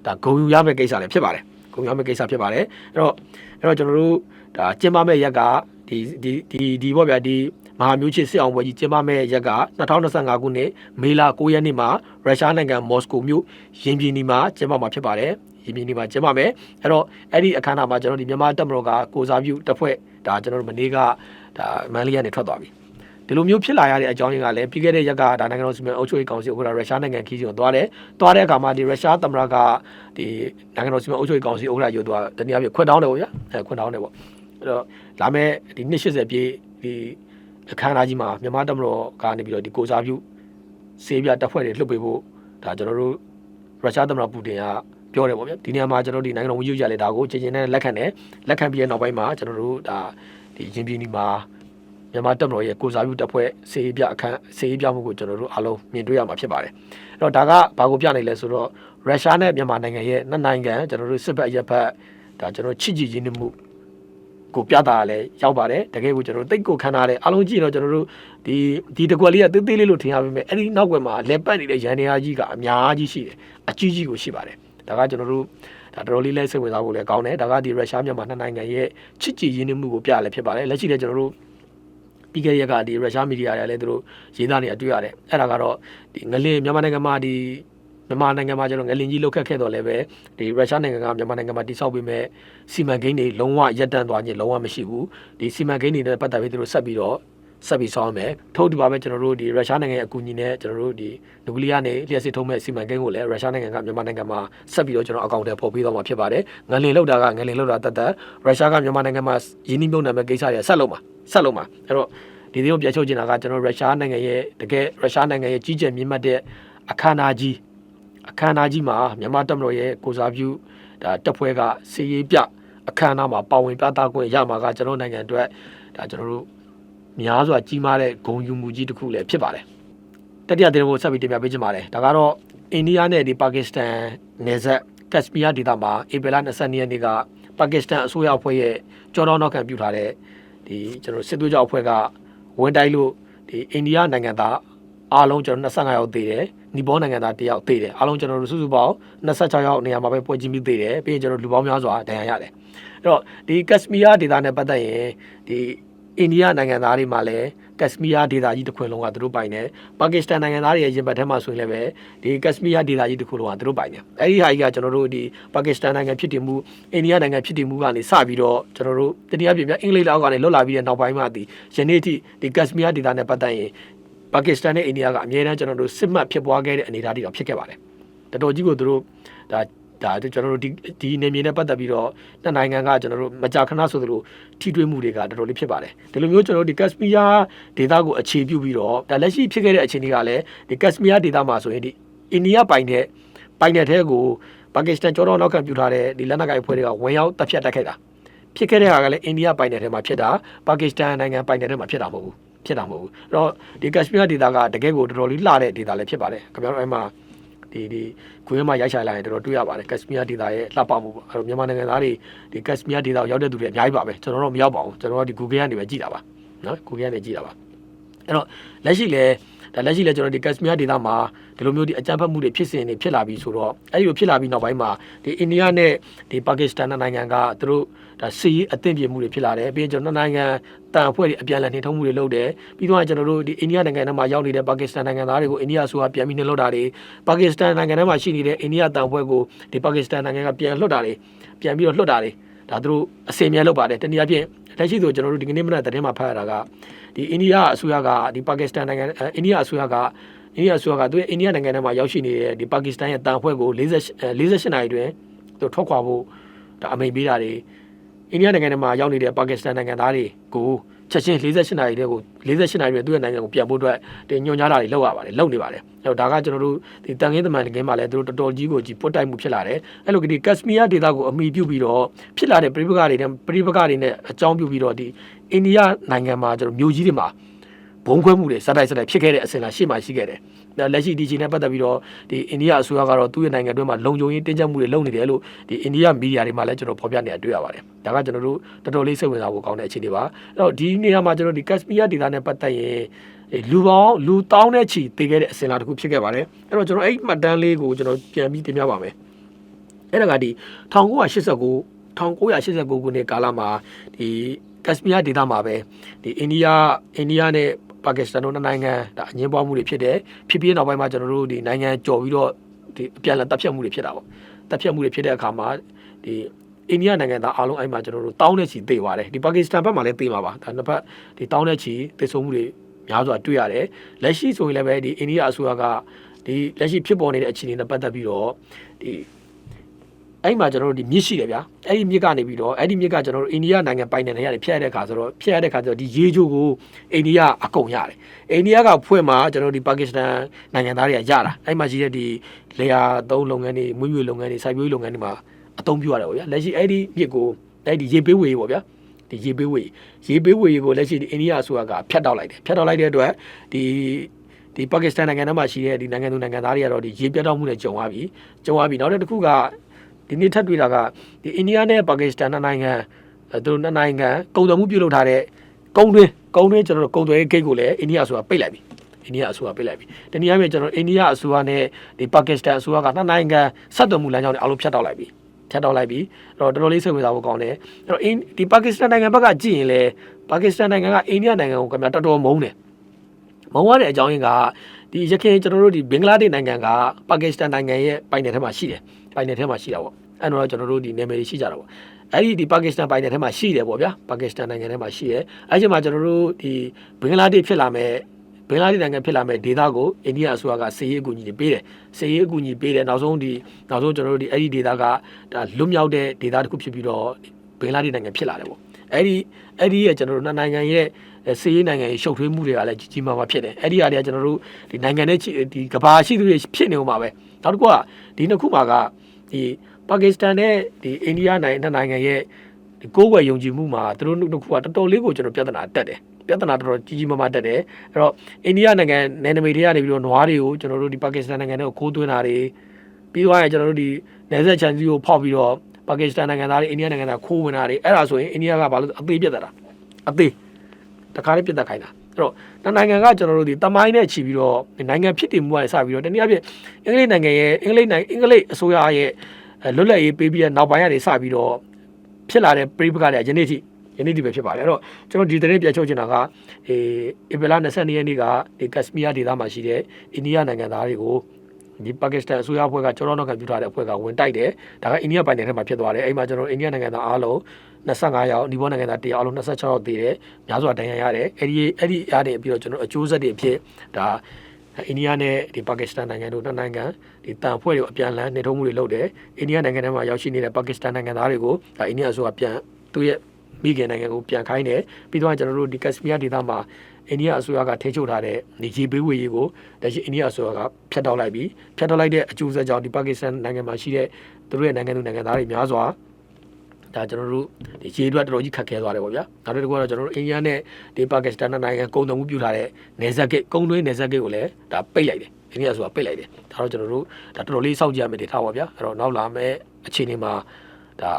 ဒါဂုဏ်ယူရမယ့်ကိစ္စလည်းဖြစ်ပါတယ်ဂုဏ်ယူရမယ့်ကိစ္စဖြစ်ပါတယ်အဲ့တော့အဲ့တော့ကျွန်တော်တို့ဒါကျင်းပမယ့်ရက်ကဒီဒီဒီဒီပေါ့ဗျာဒီ မဟာမျိုးချစ်စစ်အောင်ပွဲကြီးကျင်းပမယ့်ရက်က2025ခုနှစ်မေလ9ရက်နေ့မှာရုရှားနိုင်ငံမော်စကိုမြို့ရင်ပြည်နီမှာကျင်းပမှာဖြစ်ပါတယ်။ရင်ပြည်နီမှာကျင်းပမယ်။အဲ့တော့အဲ့ဒီအခမ်းအနားမှာကျွန်တော်ဒီမြန်မာတပ်မတော်ကကိုစားပြုတပ်ဖွဲ့ဒါကျွန်တော်တို့မနေ့ကဒါမန်လေးကနေထွက်သွားပြီ။ဒီလိုမျိုးဖြစ်လာရတဲ့အကြောင်းရင်းကလည်းပြီးခဲ့တဲ့ရက်ကဒါနိုင်ငံတော်စီမံအုပ်ချုပ်ရေးကောင်စီဥက္ကဋ္ဌရုရှားနိုင်ငံခီးစီကိုသွားတယ်။သွားတဲ့အခါမှာဒီရုရှားသမ္မတကဒီနိုင်ငံတော်စီမံအုပ်ချုပ်ရေးကောင်စီဥက္ကဋ္ဌရုပ်သွားတနည်းအားဖြင့်ခွင့်တောင်းတယ်ပေါ့ဗျာ။အဲခွင့်တောင်းတယ်ပေါ့။အဲ့တော့လာမယ့်ဒီ280ပြည့်ဒီအ ခမ်းအနားကြီးမှာမြန်မာတပ်မတော်ကနေပြီးတော့ဒီကိုစားပြုစေးပြတပ်ဖွဲ့တွေလှုပ်ပေးဖို့ဒါကျွန်တော်တို့ရုရှားသမ္မတပူတင်ကပြောတယ်ပေါ့ဗျာဒီနေရာမှာကျွန်တော်တို့ဒီနိုင်ငံတော်ဝန်ကြီးကြီးကလည်းဒါကိုချင်းချင်းနဲ့လက်ခံတယ်လက်ခံပြီးတဲ့နောက်ပိုင်းမှာကျွန်တော်တို့ဒါဒီရင်ပြည်နီမှာမြန်မာတပ်မတော်ရဲ့ကိုစားပြုတပ်ဖွဲ့စေးပြအခမ်းစေးပြမှုကိုကျွန်တော်တို့အားလုံးမြင်တွေ့ရမှာဖြစ်ပါတယ်အဲ့တော့ဒါကဘာကိုပြနေလဲဆိုတော့ရုရှားနဲ့မြန်မာနိုင်ငံရဲ့နှစ်နိုင်ငံကျွန်တော်တို့စစ်ဘက်အရက်ဘက်ဒါကျွန်တော်ချစ်ကြည်ရင်းနှီးမှု ကိုပြတာလည်းရောက်ပါတယ်တကယ်ကိုကျွန်တော်တို့တိတ်ကိုခံထားတယ်အားလုံးကြည့်တော့ကျွန်တော်တို့ဒီဒီတကွက်လေးကသေးသေးလေးလို့ထင်ရပါမယ်အဲ့ဒီနောက်ကွယ်မှာလက်ပတ်နေတဲ့ရန်နေရာကြီးကအများကြီးရှိတယ်အကြီးကြီးကိုရှိပါတယ်ဒါကကျွန်တော်တို့ဒါတော်တော်လေးလဲစိတ်ဝင်စားဖို့လည်းကောင်းတယ်ဒါကဒီရုရှားမြန်မာနှစ်နိုင်ငံရဲ့ချစ်ကြည်ရင်းနှီးမှုကိုပြလည်းဖြစ်ပါတယ်လက်ရှိလည်းကျွန်တော်တို့ပြီးခဲ့တဲ့ရက်ကဒီရုရှားမီဒီယာတွေလည်းသူတို့ရေးသားနေအတွေ့ရတယ်အဲ့ဒါကတော့ဒီငလင်မြန်မာနိုင်ငံမှာဒီ မြန်မာနိုင်ငံမှာကျွန်တော်ငလင်ကြီးလောက်ခတ်ခဲ့တော့လည်းပဲဒီရုရှားနိုင်ငံကမြန်မာနိုင်ငံမှာတိစောက်ပြီးမဲ့စီမံကိန်းတွေလုံးဝရပ်တန့်သွားခြင်းလုံးဝမရှိဘူးဒီစီမံကိန်းတွေနဲ့ပတ်သက်ပြီးသူတို့ဆက်ပြီးတော့ဆက်ပြီးဆောင်ရမယ်ထို့တူပါပဲကျွန်တော်တို့ဒီရုရှားနိုင်ငံရဲ့အကူအညီနဲ့ကျွန်တော်တို့ဒီနျူကလ িয়ার နဲ့လျှက်စစ်ထုံးမဲ့စီမံကိန်းကိုလည်းရုရှားနိုင်ငံကမြန်မာနိုင်ငံမှာဆက်ပြီးတော့ကျွန်တော်အကောင့်ထဲပေါ်ပေးသွားမှာဖြစ်ပါတယ်ငလင်လောက်တာကငလင်လောက်တာတတ်တတ်ရုရှားကမြန်မာနိုင်ငံမှာယင်းနှိမ့်မြုံနာမဲ့ကိစ္စတွေဆက်လုပ်မှာဆက်လုပ်မှာအဲ့တော့ဒီသေးကိုပြချုပ်ချင်တာကကျွန်တော်ရုရှားနိုင်ငံရဲ့တကယ်ရုရှားနိုင်ငံရဲ့ကြီးကျယ်မြင့်မြတ်တဲ့အခမ်းအနားကြီး အခမ်းအနားကြီးမှာမြန်မာတပ်မတော်ရဲ့ကိုစားပြုဒါတပ်ဖွဲ့ကစီရေးပြအခမ်းအနားမှာပါဝင်ပြသခွင့်ရမှာကကျွန်တော်နိုင်ငံအတွက်ဒါကျွန်တော်တို့များစွာကြီးမားတဲ့ဂုဏ်ယူမှုကြီးတစ်ခုလည်းဖြစ်ပါတယ်တတိယတင်ဖို့ဆက်ပြီးတင်ပြပေးချင်ပါတယ်ဒါကတော့အိန္ဒိယနဲ့ဒီပါကစ္စတန်နယ်စပ်ကက်စပီးယားဒေသမှာဧပြီလ22ရက်နေ့ကပါကစ္စတန်အစိုးရအဖွဲ့ရဲ့ကြောတော်နောက်ခံပြုထားတဲ့ဒီကျွန်တော်စစ်သွေးကြောအဖွဲ့ကဝန်တိုက်လို့ဒီအိန္ဒိယနိုင်ငံသား အားလုံးကျွန်တော်25ယောက်သေးတယ်နီပေါနိုင်ငံသား1ယောက်သေးတယ်အားလုံးကျွန်တော်တို့စုစုပေါင်း26ယောက်နေရာမှာပဲပွဲချင်းပြီးသေးတယ်ပြီးရင်ကျွန်တော်လူပေါင်းများစွာဒဏ်ရာရတယ်အဲ့တော့ဒီကက်စမီးယားဒေသနဲ့ပတ်သက်ရင်ဒီအိန္ဒိယနိုင်ငံသားတွေမှာလည်းကက်စမီးယားဒေသကြီးတစ်ခွင်လုံးကသူတို့ပိုင်တယ်ပါကစ္စတန်နိုင်ငံသားတွေရဲ့ရင်ဘတ်ထဲမှာဆိုရင်လည်းပဲဒီကက်စမီးယားဒေသကြီးတစ်ခုလုံးကသူတို့ပိုင်တယ်အဲ့ဒီဟာကြီးကကျွန်တော်တို့ဒီပါကစ္စတန်နိုင်ငံဖြစ်တည်မှုအိန္ဒိယနိုင်ငံဖြစ်တည်မှုကနေစပြီးတော့ကျွန်တော်တို့တတိယပြည်များအင်္ဂလိပ်လောက်ကနေလွတ်လာပြီးတဲ့နောက်ပိုင်းမှာဒီယနေ့အထိဒီကက်စမီးယားဒေသနဲ့ပတ်သက်ရင် ပါကစ္စတန်နဲ့အိန္ဒိယကအမြဲတမ်းကျွန်တော်တို့စစ်မှတ်ဖြစ်ပွားခဲ့တဲ့အနေအထားတွေတော့ဖြစ်ခဲ့ပါတယ်တော်တော်ကြီးကိုသူတို့ဒါဒါကျွန်တော်တို့ဒီဒီနေမြေနဲ့ပတ်သက်ပြီးတော့နှစ်နိုင်ငံကကျွန်တော်တို့မကြာခဏဆိုသလိုထိတွေ့မှုတွေကတော်တော်လေးဖြစ်ပါတယ်ဒီလိုမျိုးကျွန်တော်တို့ဒီကက်စပီးယားဒေသကိုအခြေပြုပြီးတော့ဒါလက်ရှိဖြစ်ခဲ့တဲ့အခြေအနေကလည်းဒီကက်စပီးယားဒေသမှာဆိုရင်ဒီအိန္ဒိယပိုင်တဲ့ပိုင်တဲ့ထဲကိုပါကစ္စတန်ကြောတော့နောက်ခံပြုထားတဲ့ဒီလက်နက်ကိုင်အဖွဲ့တွေကဝင်ရောက်တပ်ဖြတ်တက်ခဲ့တာဖြစ်ခဲ့တဲ့ဟာကလည်းအိန္ဒိယပိုင်တဲ့ထဲမှာဖြစ်တာပါကစ္စတန်နိုင်ငံပိုင်တဲ့ထဲမှာဖြစ်တာမဟုတ်ဘူး ဖြစ်တာမဟုတ်ဘူးအဲ့တော့ဒီကက်စပီးယားဒေတာကတကယ်ကိုတော်တော်လေးလှတဲ့ဒေတာလည်းဖြစ်ပါတယ်ခင်ဗျားတို့အဲ့မှာဒီဒီခွေးမှာရိုက်ချိုင်လိုက်ရင်တော်တော်တွေ့ရပါတယ်ကက်စပီးယားဒေတာရဲ့လှပမှုပေါ့အဲ့တော့မြန်မာနိုင်ငံသားတွေဒီကက်စပီးယားဒေတာကိုရောက်တဲ့သူတွေအများကြီးပါပဲကျွန်တော်တို့မရောက်ပါဘူးကျွန်တော်တို့ဒီ Google ကနေပဲကြည့်တာပါနော် Google ကနေကြည့်တာပါအဲ့တော့လက်ရှိလဲ ဒါလက်ရှိလဲကျွန်တော်ဒီကက်စပီးယားဒေတာမှာဒီလိုမျိုးဒီအကြမ်းဖက်မှုတွေဖြစ်စဉ်တွေဖြစ်လာပြီးဆိုတော့အဲ့ဒီလိုဖြစ်လာပြီးနောက်ပိုင်းမှာဒီအိန္ဒိယနဲ့ဒီပါကစ္စတန်နိုင်ငံကသူတို့ဒါစီးအသင့်ပြမှုတွေဖြစ်လာတယ်ပြီးရင်ကျွန်တော်တို့နိုင်ငံတန်အဖွဲ့တွေအပြန်အလှန်နှိမ်ထုံးမှုတွေလုပ်တယ်ပြီးတော့ကျွန်တော်တို့ဒီအိန္ဒိယနိုင်ငံထဲမှာရောက်နေတဲ့ပါကစ္စတန်နိုင်ငံသားတွေကိုအိန္ဒိယဆိုတာပြန်ပြီးနှိမ်လွတ်တာတွေပါကစ္စတန်နိုင်ငံထဲမှာရှိနေတဲ့အိန္ဒိယတန်အဖွဲ့ကိုဒီပါကစ္စတန်နိုင်ငံကပြန်လွတ်တာတွေပြန်ပြီးတော့လွတ်တာတွေ ဒါသူတို့အစင်မြဲလုပ်ပါတယ်တနည်းအားဖြင့်လက်ရှိဆိုကျွန်တော်တို့ဒီကနေ့မနက်သတင်းမှာဖတ်ရတာကဒီအိန္ဒိယအစိုးရကဒီပါကစ္စတန်နိုင်ငံအဲအိန္ဒိယအစိုးရကအိန္ဒိယအစိုးရကသူရဲ့အိန္ဒိယနိုင်ငံထဲမှာရောက်ရှိနေတဲ့ဒီပါကစ္စတန်ရဲ့တန်ဖွဲ့ကို48 48နာရီတွင်သူထွက်ခွာဖို့ဒါအမိန့်ပေးတာတွေအိန္ဒိယနိုင်ငံထဲမှာရောက်နေတဲ့ပါကစ္စတန်နိုင်ငံသားတွေကို ချက်ချင်း48နာရီတည်းကို48နာရီတွင်သူ့ရဲ့နိုင်ငံကိုပြန်ဖို့အတွက်ဒီညွှန်ကြားတာတွေလုပ်ရပါတယ်လုပ်နေပါတယ်အဲ့တော့ဒါကကျွန်တော်တို့ဒီတန်ခင်းသမန်ငင်းမှာလည်းသူတို့တော်တော်ကြီးကိုကြီးပုတ်တိုက်မှုဖြစ်လာတယ်အဲ့လိုဒီကက်စမီးယားဒေသကိုအမိပြုပြီးတော့ဖြစ်လာတဲ့ပြိပခါတွေနဲ့ပြိပခါတွေနဲ့အကြောင်းပြုပြီးတော့ဒီအိန္ဒိယနိုင်ငံမှာကျွန်တော်မြို့ကြီးတွေမှာ ဘုံခွဲမှုတွေစတိုက်စတိုက်ဖြစ်ခဲ့တဲ့အစဉ်လာရှေ့မှာရှိခဲ့တယ်။ဒါလက်ရှိဒီချိန်နဲ့ပတ်သက်ပြီးတော့ဒီအိန္ဒိယအစိုးရကတော့သူ့ရဲ့နိုင်ငံတွင်းမှာလုံခြုံရေးတင်းကျပ်မှုတွေလုပ်နေတယ်လို့ဒီအိန္ဒိယမီဒီယာတွေမှာလည်းကျွန်တော်ဖော်ပြနေတာတွေ့ရပါတယ်။ဒါကကျွန်တော်တို့တော်တော်လေးစိတ်ဝင်စားဖို့ကောင်းတဲ့အခြေအနေပါ။အဲ့တော့ဒီနေရာမှာကျွန်တော်ဒီကက်စပီးယားဒေသနဲ့ပတ်သက်ရင်အဲလူပေါင်းလူတောင်းတဲ့ချီတည်ခဲ့တဲ့အစဉ်လာတစ်ခုဖြစ်ခဲ့ပါတယ်။အဲ့တော့ကျွန်တော်အဲ့မှတ်တမ်းလေးကိုကျွန်တော်ပြန်ပြီးတင်ပြပါမယ်။အဲ့ဒါကဒီ1989 1989ခုနှစ်ကာလမှာဒီကက်စပီးယားဒေသမှာပဲဒီအိန္ဒိယအိန္ဒိယနဲ့ ပါကစ္စတန်တို့နှစ်နိုင်ငံဒါအငင်းပွားမှုတွေဖြစ်တယ်ဖြစ်ပြီးနောက်ပိုင်းမှာကျွန်တော်တို့ဒီနိုင်ငံကြော်ပြီးတော့ဒီအပြန်အလှန်တပ်ဖြတ်မှုတွေဖြစ်တာပေါ့တပ်ဖြတ်မှုတွေဖြစ်တဲ့အခါမှာဒီအိန္ဒိယနိုင်ငံသားအားလုံးအဲ့မှာကျွန်တော်တို့တောင်းတဲ့ချီသိပါတယ်ဒီပါကစ္စတန်ဘက်မှာလည်းသိမှာပါဒါနှစ်ဖက်ဒီတောင်းတဲ့ချီသိဆုံးမှုတွေများစွာတွေ့ရတယ်လက်ရှိဆိုရင်လည်းပဲဒီအိန္ဒိယအစိုးရကဒီလက်ရှိဖြစ်ပေါ်နေတဲ့အခြေအနေနဲ့ပတ်သက်ပြီးတော့ဒီ အဲ့မှာကျွန်တော်တို့ဒီမြစ်ရှိတယ်ဗျာအဲ့ဒီမြစ်ကနေပြီးတော့အဲ့ဒီမြစ်ကကျွန်တော်တို့အိန္ဒိယနိုင်ငံပိုင်နယ်တွေရတယ်ဖျက်ရတဲ့ခါဆိုတော့ဖျက်ရတဲ့ခါဆိုတော့ဒီရေချိုးကိုအိန္ဒိယအကုန်ရတယ်အိန္ဒိယကဖွဲ့မှာကျွန်တော်တို့ဒီပါကစ္စတန်နိုင်ငံသားတွေကရတာအဲ့မှာရှိတဲ့ဒီလေယာသုံးလုပ်ငန်းတွေမွေးမြူလုပ်ငန်းတွေစိုက်ပျိုးရေးလုပ်ငန်းတွေမှာအသုံးပြုရတယ်ပေါ့ဗျာလက်ရှိအဲ့ဒီမြစ်ကိုအဲ့ဒီရေပေးဝေပေါ့ဗျာဒီရေပေးဝေရေပေးဝေကိုလက်ရှိဒီအိန္ဒိယအစိုးရကဖျက်တောက်လိုက်တယ်ဖျက်တောက်လိုက်တဲ့အတွက်ဒီဒီပါကစ္စတန်နိုင်ငံထဲမှာရှိတဲ့ဒီနိုင်ငံသူနိုင်ငံသားတွေကတော့ဒီရေပြတ်တောက်မှုနဲ့ကြုံရပြီကြုံရပြီနောက်တစ်ခုက ဒီနေ့ထပ်တွေ့တာကဒီအိန္ဒိယနဲ့ပါကစ္စတန်နှစ်နိုင်ငံအဲသူတို့နှစ်နိုင်ငံကုန်သွယ်မှုပြုလုပ်ထားတဲ့ကုန်တွင်းကုန်တွင်းကျွန်တော်တို့ကုန်သွယ်ရေးဂိတ်ကိုလည်းအိန္ဒိယအစိုးရပိတ်လိုက်ပြီအိန္ဒိယအစိုးရပိတ်လိုက်ပြီတနည်းအားဖြင့်ကျွန်တော်အိန္ဒိယအစိုးရနဲ့ဒီပါကစ္စတန်အစိုးရကနှစ်နိုင်ငံဆက်သွယ်မှုလမ်းကြောင်းတွေအလုံးဖြတ်တောက်လိုက်ပြီဖြတ်တောက်လိုက်ပြီအဲ့တော့တော်တော်လေးစိတ်ဝင်စားဖို့ကောင်းတယ်အဲ့တော့အင်းဒီပါကစ္စတန်နိုင်ငံဘက်ကကြည့်ရင်လေပါကစ္စတန်နိုင်ငံကအိန္ဒိယနိုင်ငံကိုခင်ဗျာတော်တော်မုန်းတယ်မုံရတဲ့အကြောင်းရင်းကဒီရခိုင်ကျွန်တော်တို့ဒီဘင်္ဂလားဒေ့ရှ်နိုင်ငံကပါကစ္စတန်နိုင်ငံရဲ့ပိုင်နယ်ထဲမှာရှိတယ် ပိုင်နယ်ထဲမှာရှိတာပေါ့အဲ့တော့ကျွန်တော်တို့ဒီနယ်မြေတွေရှိကြတာပေါ့အဲ့ဒီဒီပါကစ္စတန်ပိုင်နယ်ထဲမှာရှိတယ်ပေါ့ဗျာပါကစ္စတန်နိုင်ငံထဲမှာရှိတယ်အဲ့ဒီမှာကျွန်တော်တို့ဒီဘင်္ဂလားဒေ့ရှ်ဖြစ်လာမဲ့ဘင်္ဂလားဒေ့ရှ်နိုင်ငံဖြစ်လာမဲ့ဒေသကိုအိန္ဒိယအစိုးရကစေရေးအကူအညီတွေပေးတယ်စေရေးအကူအညီပေးတယ်နောက်ဆုံးဒီနောက်ဆုံးကျွန်တော်တို့ဒီအဲ့ဒီဒေသကဒါလွတ်မြောက်တဲ့ဒေသတစ်ခုဖြစ်ပြီးတော့ဘင်္ဂလားဒေ့ရှ်နိုင်ငံဖြစ်လာတယ်ပေါ့အဲ့ဒီအဲ့ဒီရဲ့ကျွန်တော်တို့နှစ်နိုင်ငံရဲ့အဲ စီးရေးနိုင်ငံရေးရှုပ်ထွေးမှုတွေကလည်းကြီးကြီးမားမားဖြစ်တယ်အဲ့ဒီအရာတွေကကျွန်တော်တို့ဒီနိုင်ငံနဲ့ချီဒီကဘာရှိသူတွေဖြစ်နေဦးမှာပဲနောက်တစ်ခုကဒီနှစ်ခုမှာကဒီပါကစ္စတန်နဲ့ဒီအိန္ဒိယနိုင်ငံနှစ်နိုင်ငံရဲ့ဒီကိုယ်ဝယ်ယုံကြည်မှုမှာသူတို့နှစ်ခုကတော်တော်လေးကိုကျွန်တော်ပြဿနာတက်တယ်ပြဿနာတော်တော်ကြီးကြီးမားမားတက်တယ်အဲ့တော့အိန္ဒိယနိုင်ငံနယ်နိမိတ်တွေကနေပြီးတော့နွားတွေကိုကျွန်တော်တို့ဒီပါကစ္စတန်နိုင်ငံနဲ့ကိုသွင်းတာတွေပြီးသွားရင်ကျွန်တော်တို့ဒီနယ်စပ်ချန်စီကိုဖောက်ပြီးတော့ပါကစ္စတန်နိုင်ငံသားတွေအိန္ဒိယနိုင်ငံသားခိုးဝင်တာတွေအဲ့ဒါဆိုရင်အိန္ဒိယကဘာလို့အသေးပြတ်တာအသေး တခါလေးပြတ်တက်ခိုင်းတာအဲ့တော့နှစ်နိုင်ငံကကျွန်တော်တို့ဒီတမိုင်းနဲ့ချီပြီးတော့နိုင်ငံဖြစ်တည်မှုကနေစပြီးတော့တနည်းအားဖြင့်အင်္ဂလိပ်နိုင်ငံရဲ့အင်္ဂလိပ်နိုင်ငံအင်္ဂလိပ်အစိုးရရဲ့အဲလွတ်လပ်ရေးပေးပြီးတဲ့နောက်ပိုင်းကနေစပြီးတော့ဖြစ်လာတဲ့ပြည်ပကလည်းယနေ့ထိယနေ့ထိပဲဖြစ်ပါတယ်အဲ့တော့ကျွန်တော်ဒီသတင်းပြန်ချုပ်ချင်တာကအေဧပြီလ22ရက်နေ့ကဒီကက်စမီးယားဒေသမှာရှိတဲ့အိန္ဒိယနိုင်ငံသားတွေကိုဒီပါကစ္စတန်အစိုးရအဖွဲ့ကကျောင်းတော်ကပြုထားတဲ့အဖွဲ့ကဝင်တိုက်တယ်ဒါကအိန္ဒိယပိုင်နယ်ထဲမှာဖြစ်သွားတယ်အဲ့မှာကျွန်တော်အိန္ဒိယနိုင်ငံသားအားလုံး 25ယောက်ဒီဘောနိုင်ငံသား1ယောက်အားလုံး26ယောက်တည်တယ်များစွာဒဏ်ရာရတယ်အဲ့ဒီအဲ့ဒီအားတွေပြီးတော့ကျွန်တော်အကျိုးဆက်တွေအဖြစ်ဒါအိန္ဒိယနဲ့ဒီပါကစ္စတန်နိုင်ငံတို့နှစ်နိုင်ငံဒီတန်ဖွဲ့တွေကိုအပြန်အလှန်နေထုံးမှုတွေလုပ်တယ်အိန္ဒိယနိုင်ငံထဲမှာရောက်ရှိနေတဲ့ပါကစ္စတန်နိုင်ငံသားတွေကိုဒါအိန္ဒိယအစိုးရပြန်သူ့ရဲ့မိခင်နိုင်ငံကိုပြန်ခိုင်းတယ်ပြီးတော့ကျွန်တော်တို့ဒီကက်စပီးယားဒေသမှာအိန္ဒိယအစိုးရကထိန်းချုပ်ထားတဲ့ဒီရေပေးဝေရေးကိုလက်ရှိအိန္ဒိယအစိုးရကဖျက်တောက်လိုက်ပြီးဖျက်တောက်လိုက်တဲ့အကျိုးဆက်ကြောင့်ဒီပါကစ္စတန်နိုင်ငံမှာရှိတဲ့သူတို့ရဲ့နိုင်ငံသူနိုင်ငံသားတွေများစွာ ဒါကျွန်တော်တို့ဒီရေအတွက်တော်တော်ကြီးခက်ခဲသွားတယ်ပေါ့ဗျာနောက်တစ်ခုကတော့ကျွန်တော်တို့အိန္ဒိယနဲ့ဒီပါကစ္စတန်နိုင်ငံကုန်သွယ်မှုပြုထားတဲ့နယ်စပ်ဂိတ်ကုန်သွင်းနယ်စပ်ဂိတ်ကိုလည်းဒါပိတ်လိုက်တယ်အိန္ဒိယဆိုတာပိတ်လိုက်တယ်ဒါတော့ကျွန်တော်တို့ဒါတော်တော်လေးစောင့်ကြည့်ရမယ့်ဒေသပေါ့ဗျာအဲ့တော့နောက်လာမယ့်အခြေအနေမှာဒါ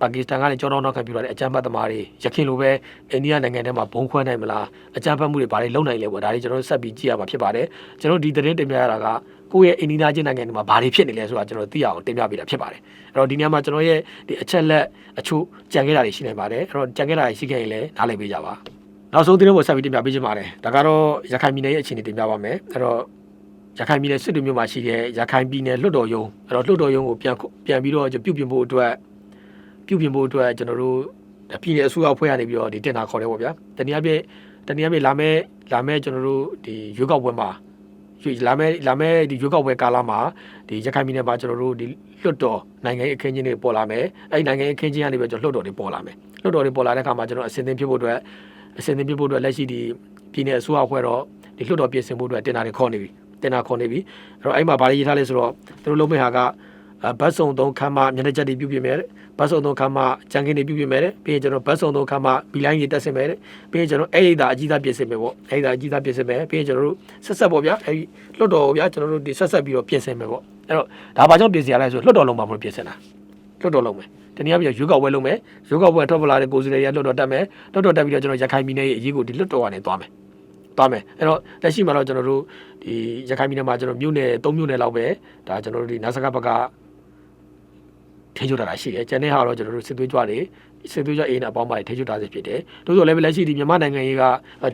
ပါကစ္စတန်ကနေကြောတော့နောက်ခံပြလာတဲ့အကြမ်းဖက်သမားတွေရခိုင်လိုပဲအိန္ဒိယနိုင်ငံထဲမှာဘုံခွဲနိုင်မလားအကြမ်းဖက်မှုတွေဘာတွေလုပ်နိုင်လဲပေါ့ဒါတွေကျွန်တော်တို့ဆက်ပြီးကြည့်ရမှာဖြစ်ပါတယ်ကျွန်တော်ဒီသတင်းတင်ပြရတာက ကိုယ့်ရဲ့အိန္ဒိယချင်းနိုင်ငံတွေမှာဘာတွေဖြစ်နေလဲဆိုတာကျွန်တော်သိရအောင်တင်ပြပေးတာဖြစ်ပါတယ်အဲ့တော့ဒီနေရာမှာကျွန်တော်ရဲ့ဒီအချက်လက်အချို့ကြံခဲ့တာတွေရှိနေပါတယ်အဲ့တော့ကြံခဲ့တာတွေရှိခဲ့ရင်လည်းနားလည်ပေးကြပါနောက်ဆုံးသတင်းပေါ်ဆက်ပြီးတင်ပြပေးချင်ပါတယ်ဒါကတော့ရခိုင်ပြည်နယ်ရဲ့အခြေအနေတင်ပြပါမယ်အဲ့တော့ရခိုင်ပြည်နယ်စစ်တွေမြို့မှာရှိတဲ့ရခိုင်ပြည်နယ်လွှတ်တော်ရုံးအဲ့တော့လွှတ်တော်ရုံးကိုပြန်ပြန်ပြီးတော့ပြုပြင်ဖို့အတွက်ပြုပြင်ဖို့အတွက်ကျွန်တော်တို့ပြည်နယ်အစိုးရအဖွဲ့ကနေပြီးတော့ဒီတင်တာခေါ်တယ်ပေါ့ဗျာတနည်းအားဖြင့်တနည်းအားဖြင့်လာမဲ့လာမဲ့ကျွန်တော်တို့ဒီရွေးကောက်ပွဲမှာရွေး လာမဲ့လာမဲ့ဒီရွေးကောက်ပွဲကာလမှာဒီရခိုင်ပြည်နယ်မှာကျွန်တော်တို့ဒီလွတ်တော်နိုင်ငံရေးအခင်းချင်းတွေပေါ်လာမယ်အဲ့ဒီနိုင်ငံရေးအခင်းချင်းကနေပြီးတော့ကျွန်တော်လွတ်တော်တွေပေါ်လာမယ်လွတ်တော်တွေပေါ်လာတဲ့အခါမှာကျွန်တော်အစင်သင်ဖြစ်ဖို့အတွက်အစင်သင်ဖြစ်ဖို့အတွက်လက်ရှိဒီပြည်နယ်အစိုးရအဖွဲ့တော့ဒီလွတ်တော်ပြင်ဆင်ဖို့အတွက်တင်တာတွေခေါ်နေပြီတင်တာခေါ်နေပြီအဲ့တော့အဲ့မှာဗားရေးထားလဲဆိုတော့သူတို့လုံးမဲ့ဟာကအဲ ဘတ်စုံသုံးခမ်းမမျက်နှာချက်တွေပြုပြင်မယ်တဲ့ဘတ်စုံသုံးခမ်းမကြံကင်းတွေပြုပြင်မယ်တဲ့ပြီးရင်ကျွန်တော်ဘတ်စုံသုံးခမ်းမဘီလိုင်းတွေတက်ဆင်မယ်တဲ့ပြီးရင်ကျွန်တော်အဲ့ဒီဒါအကြီးသားပြင်ဆင်မယ်ပေါ့အဲ့ဒီဒါအကြီးသားပြင်ဆင်မယ်ပြီးရင်ကျွန်တော်တို့ဆက်ဆက်ပေါ့ဗျာအဲ့ဒီလွတ်တော်ဗျာကျွန်တော်တို့ဒီဆက်ဆက်ပြီးတော့ပြင်ဆင်မယ်ပေါ့အဲ့တော့ဒါဘာကြောင့်ပြင်ဆင်ရလဲဆိုလွတ်တော်လုံးမှာမလို့ပြင်ဆင်တာလွတ်တော်လုံးမယ်တနည်းအားဖြင့်ရွေးကောက်ပွဲလုပ်မယ်ရွေးကောက်ပွဲထွက်ပေါ်လာတဲ့ကိုယ်စားလှယ်ရလွတ်တော်တက်မယ်လွတ်တော်တက်ပြီးတော့ကျွန်တော်ရခိုင်ပြည်နယ်ရဲ့အရေးကိုဒီလွတ်တော်ကနေသွားမယ်သွားမယ်အဲ့တော့လက်ရှိမှာတော့ကျွန်တော်တို့ဒီရခိုင်ပြည်နယ်မှာကျွန်တော်မြို့နယ်၃မြို့နယ်လောက်ပဲဒါကျွန်တော်တို့ဒီနာစကဘက်က ထိချုပ်တာရှိတယ်။ကျန်တဲ့ဟာတော့ကျွန်တော်တို့စစ်သွေးကြွတွေစစ်သွေးကြွအေးနဲ့အပေါင်းပါထိချုပ်တာစီဖြစ်တယ်။တို့ဆိုလည်းပဲလက်ရှိဒီမြန်မာနိုင်ငံရေးက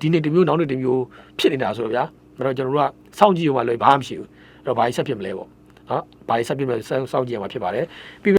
ဒီနေ့တစ်မျိုးနောက်နေ့တစ်မျိုးဖြစ်နေတာဆိုတော့ဗျာ။အဲ့တော့ကျွန်တော်တို့ကစောင့်ကြည့်ရမှလို့ဘာမှမရှိဘူး။အဲ့တော့ဘာကြီးဆက်ဖြစ်မလဲပေါ့။နော်။ဘာကြီးဆက်ဖြစ်မလဲစောင့်ကြည့်ရမှာဖြစ်ပါတယ်။